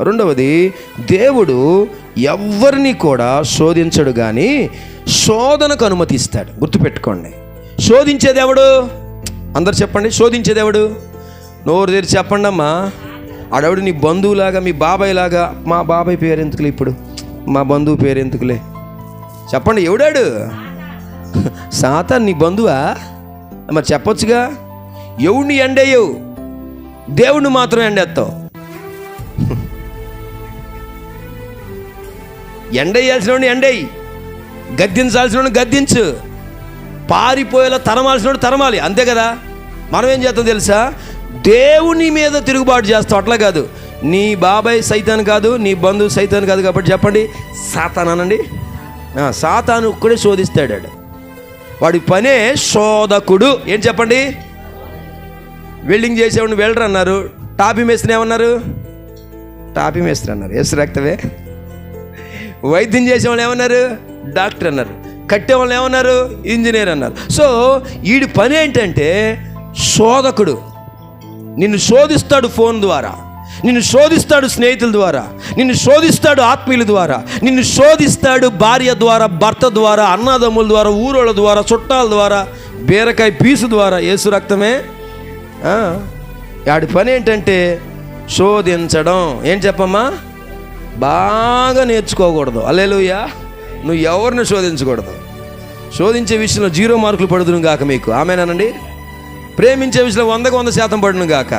రెండవది దేవుడు ఎవరిని కూడా శోధించడు కానీ శోధనకు అనుమతిస్తాడు. గుర్తుపెట్టుకోండి. శోధించేది అందరు చెప్పండి శోధించేదేవడు నోరు తెరిచి చెప్పండి అమ్మా ఆడవిడు నీ బంధువులాగా మీ బాబాయ్ లాగా మా బాబాయ్ పేరు ఎందుకులే ఇప్పుడు? మా బంధువు పేరు ఎందుకులే చెప్పండి ఎవడాడు? సాతాన్ నీ బంధువా? మరి చెప్పొచ్చుగా? ఎవడిని ఎండేయవు? దేవుణ్ణి మాత్రం ఎండేస్తావు. ఎండేయాల్సిన ఎండేయి. గద్దించాల్సిన గద్దించు. పారిపోయేలా తరమాల్సిన తరమాలి. అంతే కదా? మనం ఏం చేస్తాం తెలుసా? దేవుని మీద తిరుగుబాటు చేస్తాం. అట్లా కాదు. నీ బాబాయ్ సైతాన్ కాదు నీ బంధువు సైతాన్ కాదు కాబట్టి చెప్పండి. సాతాననండి సాతాను ఒక్కడే శోధిస్తాడాడు. వాడి పనే శోధకుడు. ఏం చెప్పండి? వెల్డింగ్ చేసేవాడిని వెల్డర్ అన్నారు టాపీ మేస్త్రి ఏమన్నారు? టాపీ మేస్త్రి అన్నారు. ఎస్ రక్తవే వైద్యం చేసే వాళ్ళు ఏమన్నారు? డాక్టర్ అన్నారు. కట్టే వాళ్ళు ఏమన్నారు? ఇంజనీర్ అన్నారు. సో వీడి పని ఏంటంటే శోధకుడు నిన్ను శోధిస్తాడు ఫోన్ ద్వారా నిన్ను శోధిస్తాడు స్నేహితుల ద్వారా నిన్ను శోధిస్తాడు ఆత్మీయుల ద్వారా నిన్ను శోధిస్తాడు భార్య ద్వారా భర్త ద్వారా అన్నదమ్ముల ద్వారా ఊరోళ్ళ ద్వారా చుట్టాల ద్వారా బీరకాయ పీసు ద్వారా ఏసు రక్తమే. వాడి పని ఏంటంటే శోధించడం. ఏం చెప్పమ్మా? బాగా నేర్చుకోకూడదు. అల్లెలుయ్యా. నువ్వు ఎవరిని శోధించకూడదు. శోధించే విషయంలో జీరో మార్కులు పడుతును గాక మీకు. ఆమెనానండి? ప్రేమించే విషయంలో వందకు వంద శాతం పడును గాక.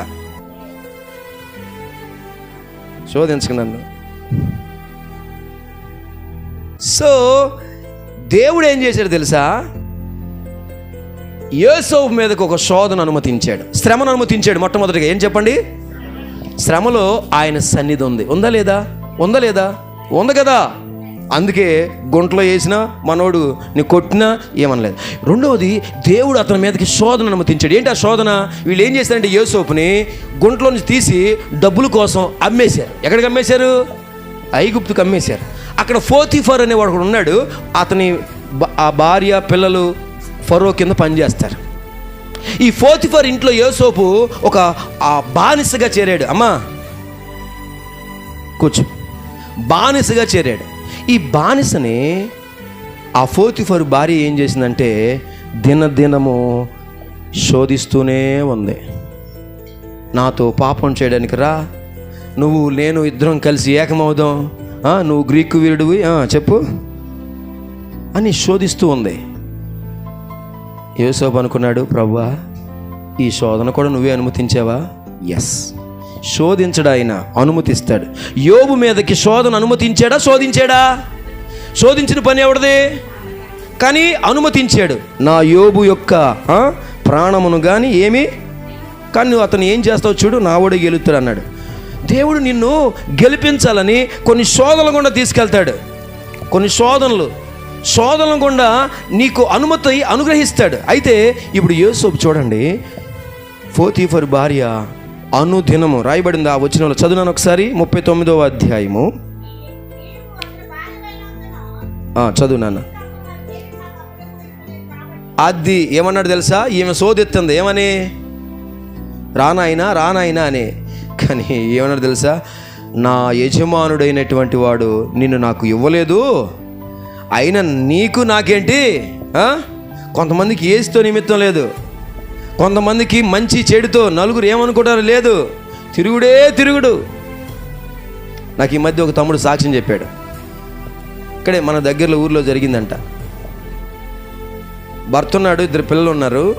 శోధించకు నన్ను. సో దేవుడు ఏం చేశాడు తెలుసా? యేసోపు మీదకు ఒక శోధన అనుమతించాడు. శ్రమను అనుమతించాడు మొట్టమొదటిగా. ఏం చెప్పండి? శ్రమలో ఆయన సన్నిధి ఉంది. ఉందా లేదా? ఉందా లేదా? ఉంది కదా. అందుకే గుంటలో వేసినా మనోడు నీ కొట్టినా ఏమనలేదు. రెండవది దేవుడు అతని మీదకి శోధన అనుమతించాడు. ఏంటి ఆ శోధన? వీళ్ళు ఏం చేశారంటే యేసోపుని గుంటలో నుంచి తీసి డబ్బుల కోసం అమ్మేశారు. ఎక్కడికి అమ్మేశారు? ఐగుప్తుకు అమ్మేశారు. అక్కడ ఫోతిఫర్ అనేవాడు కూడా ఉన్నాడు. అతని ఆ భార్య పిల్లలు ఫరో కింద పనిచేస్తారు. ఈ ఫోతిఫర్ ఇంట్లో యోసోపు ఒక ఆ బానిసగా చేరాడు. అమ్మా కూర్చో. బానిసగా చేరాడు. ఈ బానిసని ఆ ఫోతిఫర్ భార్య ఏం చేసిందంటే దినదినము శోధిస్తూనే ఉంది. నాతో పాపం చేయడానికి రా. నువ్వు నేను ఇద్దరం కలిసి ఏకమవుదాం. నువ్వు గ్రీకు వీరుడివి. చెప్పు అని శోధిస్తూ ఉంది. యోసోబు అనుకున్నాడు ప్రవ్వా ఈ శోధన కూడా నువ్వే అనుమతించావా? ఎస్ శోధించడా ఆయన అనుమతిస్తాడు. యోబు మీదకి శోధన అనుమతించాడా? శోధించాడా? శోధించిన పని ఎవడిది? కానీ అనుమతించాడు. నా యోబు యొక్క ప్రాణమును కానీ ఏమి? కానీ నువ్వు అతను ఏం చేస్తావు చూడు నా ఓడి అన్నాడు. దేవుడు నిన్ను గెలిపించాలని కొన్ని శోధనలు గుండా తీసుకెళ్తాడు. కొన్ని శోధనలు. శోధనలు గుండా నీకు అనుమతి అనుగ్రహిస్తాడు. అయితే ఇప్పుడు యేసోపు చూడండి ఫోతీఫర్ భార్య అనుదినము రాయబడింది ఆ వచ్చిన చదువునాను ఒకసారి ముప్పై తొమ్మిదవ అధ్యాయము. చదువునాన్న చదువు నాన్న. అది ఏమన్నాడు తెలుసా? ఈమె శోధిస్తుంది ఏమని? రానాయనా రానాయనా అని. కానీ ఏమన్నాడు తెలుసా? నా యజమానుడైనటువంటి వాడు నిన్ను నాకు ఇవ్వలేదు. అయినా నీకు నాకేంటి? కొంతమందికి ఏజ్తో నిమిత్తం లేదు. కొంతమందికి మంచి చెడుతో నలుగురు ఏమనుకుంటారు లేదు. తిరుగుడే తిరుగుడు. నాకు ఈ మధ్య ఒక తమ్ముడు సాక్ష్యం చెప్పాడు. ఇక్కడే మన దగ్గరలో ఊర్లో జరిగిందంట. భర్త ఉన్నాడు ఇద్దరు పిల్లలు ఉన్నారు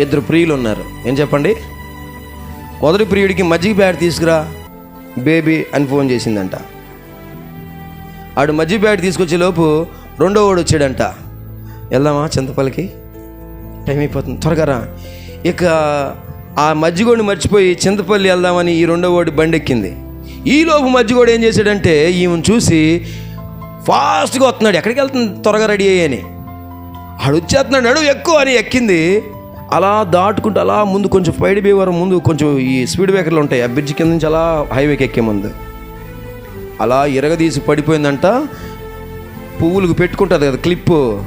ఇద్దరు ప్రియులు ఉన్నారు. ఏం చెప్పండి? మొదటి ప్రియుడికి మజ్జిగ బ్యాట్ తీసుకురా బేబీ అని ఫోన్ చేసిందంట. ఆడు మజ్జిగ బ్యాట్ తీసుకొచ్చే లోపు రెండో వాడు వచ్చాడంట. వెళ్దామా చింతపల్లికి? టైం అయిపోతుంది. త్వరగా రా. ఇక ఆ మజ్జిగోడిని మర్చిపోయి చింతపల్లి వెళ్దామని ఈ రెండో వాడు బండి ఎక్కింది ఈలోపు మజ్జిగోడు ఏం చేశాడంటే ఈమెను చూసి ఫాస్ట్గా వస్తున్నాడు. ఎక్కడికి వెళ్తుంది త్వరగా రెడీ అయ్యని ఆడు వచ్చేస్తున్నాడు. నడు ఎక్కువ అని ఎక్కింది. అలా దాటుకుంటూ అలా ముందు కొంచెం పైడి బేవరం ముందు కొంచెం ఈ స్పీడ్ బ్రేకర్లు ఉంటాయి. ఆ బ్రిడ్జ్ కింద నుంచి అలా హైవేకి ఎక్కే ముందు. అలా ఇరగదీసి పడిపోయిందంట. పువ్వులకు పెట్టుకుంటుంది కదా క్లిప్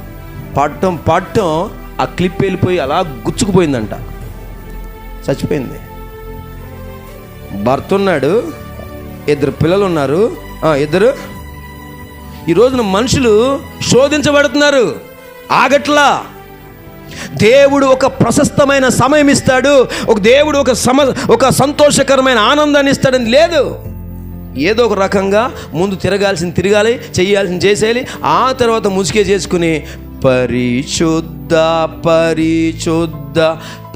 పట్టం పట్టం. ఆ క్లిప్ వెళ్ళిపోయి అలా గుచ్చుకుపోయిందంట. చచ్చిపోయింది. భర్త ఉన్నాడు ఇద్దరు పిల్లలు ఉన్నారు. ఇద్దరు. ఈ రోజున మనుషులు శోధించబడుతున్నారు. ఆగట్లా. దేవుడు ఒక ప్రశస్తమైన సమయం ఇస్తాడు. ఒక దేవుడు ఒక సమ ఒక సంతోషకరమైన ఆనందాన్ని ఇస్తాడని లేదు. ఏదో ఒక రకంగా ముందు తిరగాల్సింది తిరగాలి చేయాల్సింది చేసేయాలి ఆ తర్వాత ముసుగే చేసుకుని పరిశుద్ధ పరిశుద్ధ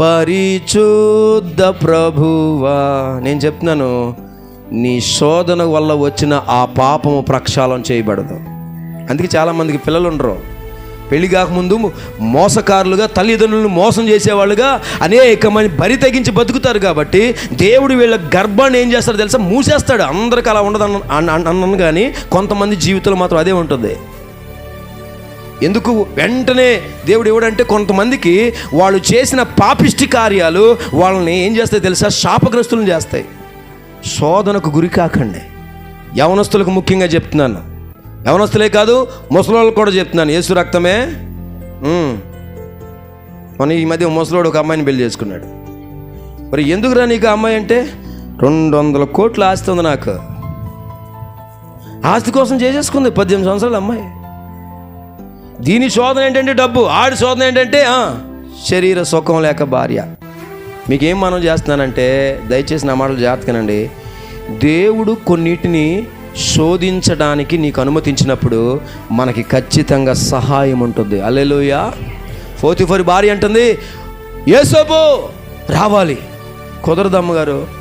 పరిశుద్ధ ప్రభువా. నేను చెప్తున్నాను నీ శోధన వల్ల వచ్చిన ఆ పాపము ప్రక్షాళన చేయబడదు. అందుకే చాలామందికి పిల్లలు ఉండరు. పెళ్ళి కాకముందు మోసకారులుగా తల్లిదండ్రులను మోసం చేసేవాళ్ళుగా అనేక మంది బరి తెగించి బతుకుతారు కాబట్టి దేవుడు వీళ్ళ గర్భాన్ని ఏం చేస్తాడో తెలుసా? మూసేస్తాడు. అందరికి అలా ఉండదు అన్న- అన్న- అన్నాను కానీ కొంతమంది జీవితంలో మాత్రం అదే ఉంటుంది. ఎందుకు? వెంటనే దేవుడు ఇవ్వడంటే కొంతమందికి వాళ్ళు చేసిన పాపిష్టి కార్యాలు వాళ్ళని ఏం చేస్తాయి తెలుసా? శాపగ్రస్తులను చేస్తాయి. శోధనకు గురి కాకండి. యవనస్తులకు ముఖ్యంగా చెప్తున్నాను. యవనస్తులే కాదు ముసలోళ్ళకు కూడా చెప్తున్నాను. యేసు రక్తమే. మన ఈ మధ్య ముసలోడు ఒక అమ్మాయిని పెళ్ళి చేసుకున్నాడు. మరి ఎందుకురా నీకు అమ్మాయి అంటే? రెండు వందల కోట్లు ఆస్తి ఉంది నాకు. ఆస్తి కోసం చేసేసుకుంది పద్దెనిమిది సంవత్సరాల అమ్మాయి. దీని శోధన ఏంటంటే డబ్బు ఆడి శోధన ఏంటంటే శరీర సుఖం లేక భార్య. మీకేం మనం చేస్తున్నానంటే దయచేసి నా మాటలు జాగ్రత్తగానండి. దేవుడు కొన్నిటిని శోధించడానికి నీకు అనుమతించినప్పుడు మనకి ఖచ్చితంగా సహాయం ఉంటుంది. అల్లెలుయ ఫోర్ భార్య అంటుంది ఏసోపు రావాలి. కుదరదమ్మ గారు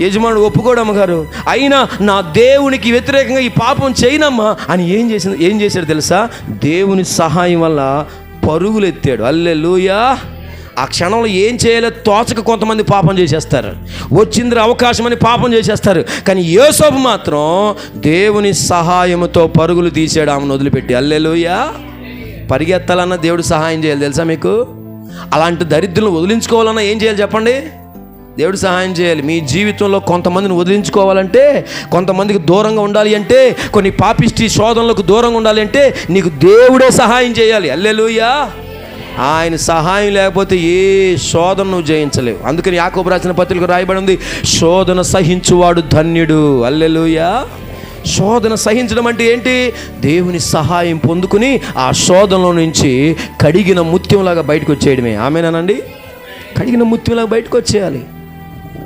యజమానుడు ఒప్పుకోడు అమ్మగారు. అయినా నా దేవునికి వ్యతిరేకంగా ఈ పాపం చేయనమ్మా అని ఏం చేసింది? ఏం చేశాడు తెలుసా? దేవుని సహాయం వల్ల పరుగులు ఎత్తాడు. అల్లెలుయా ఆ క్షణంలో ఏం చేయాలో తోచక కొంతమంది పాపం చేసేస్తారు. వచ్చింది అవకాశం అని పాపం చేసేస్తారు. కానీ యోసోపు మాత్రం దేవుని సహాయముతో పరుగులు తీసాడు ఆమెను వదిలిపెట్టి. అల్లెలుయా పరిగెత్తాలన్నా దేవుడు సహాయం చేయాలి తెలుసా మీకు? అలాంటి దరిద్రులను వదిలించుకోవాలన్నా ఏం చేయాలి చెప్పండి? దేవుడు సహాయం చేయాలి. మీ జీవితంలో కొంతమందిని వదిలించుకోవాలంటే కొంతమందికి దూరంగా ఉండాలి అంటే కొన్ని పాపిష్టి శోధనలకు దూరంగా ఉండాలి అంటే నీకు దేవుడే సహాయం చేయాలి. అల్లెలుయా ఆయన సహాయం లేకపోతే ఏ శోధన నువ్వు జయించలేవు. అందుకని యాకోబు రాసిన పత్రిక రాయబడి ఉంది శోధన సహించువాడు ధన్యుడు. అల్లెలుయా శోధన సహించడం అంటే ఏంటి? దేవుని సహాయం పొందుకుని ఆ శోధనలో నుంచి కడిగిన ముత్యంలాగా బయటకు వచ్చేయడమే. ఆమెనానండి? కడిగిన ముత్యంలాగా బయటకు వచ్చేయాలి.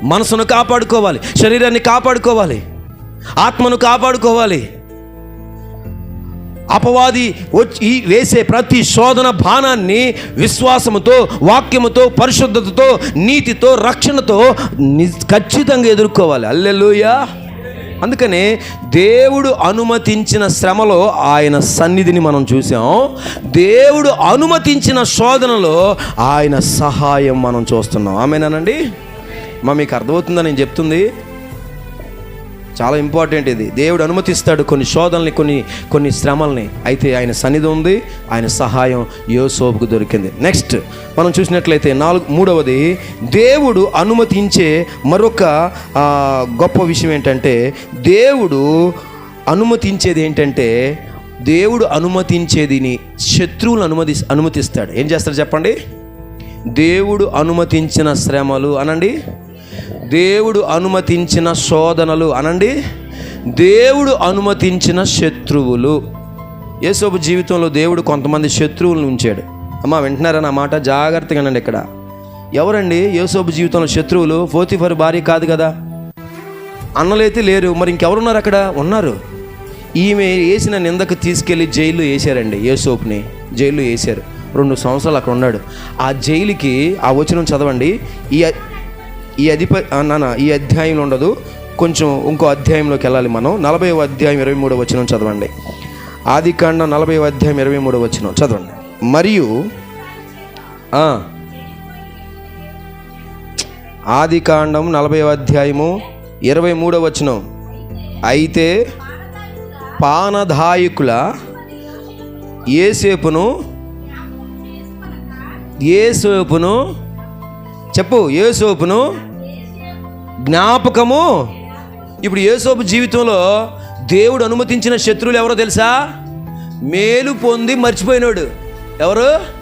మనసును కాపాడుకోవాలి శరీరాన్ని కాపాడుకోవాలి ఆత్మను కాపాడుకోవాలి. అపవాది వచ్చి ఈ వేసే ప్రతి శోధన బాణాన్ని విశ్వాసముతో వాక్యముతో పరిశుద్ధతతో నీతితో రక్షణతో ని- ఖచ్చితంగా ఎదుర్కోవాలి. అల్లెలుయా అందుకనే దేవుడు అనుమతించిన శ్రమలో ఆయన సన్నిధిని మనం చూసాం. దేవుడు అనుమతించిన శోధనలో ఆయన సహాయం మనం చూస్తున్నాం. ఆమెనానండి? మా మీకు అర్థమవుతుందా నేను చెప్తుంది. చాలా ఇంపార్టెంట్ ఇది. దేవుడు అనుమతిస్తాడు కొన్ని శోధనల్ని కొన్ని కొన్ని శ్రమల్ని. అయితే ఆయన సన్నిధి ఉంది ఆయన సహాయం యోసోపుకు దొరికింది. నెక్స్ట్ మనం చూసినట్లయితే నాలుగు మూడవది దేవుడు అనుమతించే మరొక గొప్ప విషయం ఏంటంటే దేవుడు అనుమతించేది ఏంటంటే దేవుడు అనుమతించేదిని శత్రువులు అనుమతి అనుమతిస్తాడు. ఏం చేస్తాడు చెప్పండి? దేవుడు అనుమతించిన శ్రమలు అనండి. దేవుడు అనుమతించిన శోధనలు అనండి. దేవుడు అనుమతించిన శత్రువులు. యేసోపు జీవితంలో దేవుడు కొంతమంది శత్రువులను ఉంచాడు. అమ్మ వింటున్నారా నా మాట? జాగ్రత్తగా అనండి ఇక్కడ. ఎవరండి యేసోపు జీవితంలో శత్రువులు? ఫోతిఫర్ భార్య కాదు కదా? అన్నలైతే లేరు. మరి ఇంకెవరున్నారు అక్కడ? ఉన్నారు. ఈమె వేసిన నిందకు తీసుకెళ్ళి జైల్లో వేసారండి యేసోపుని జైల్లో వేశారు. రెండు సంవత్సరాలు అక్కడ ఉన్నాడు. ఆ జైలుకి ఆ వచనం చదవండి. ఈ ఈ అధిప ఆ, నాన్న ఈ అధ్యాయంలో ఉండదు. కొంచెం ఇంకో అధ్యాయంలోకి వెళ్ళాలి మనం. నలభై అధ్యాయం ఇరవై మూడో వచనం చదవండి. ఆది కాండ నలభై అధ్యాయం ఇరవై మూడో వచనం చదవండి. మరియు ఆది కాండం నలభై అధ్యాయము ఇరవై మూడో వచనం. అయితే పానదాయకుల ఏసేపును ఏసేపును చెప్పు ఏసోపును జ్ఞాపకము. ఇప్పుడు ఏసోపు జీవితంలో దేవుడు అనుమతించిన శత్రువులు ఎవరో తెలుసా? మేలు పొంది మర్చిపోయినాడు. ఎవరు?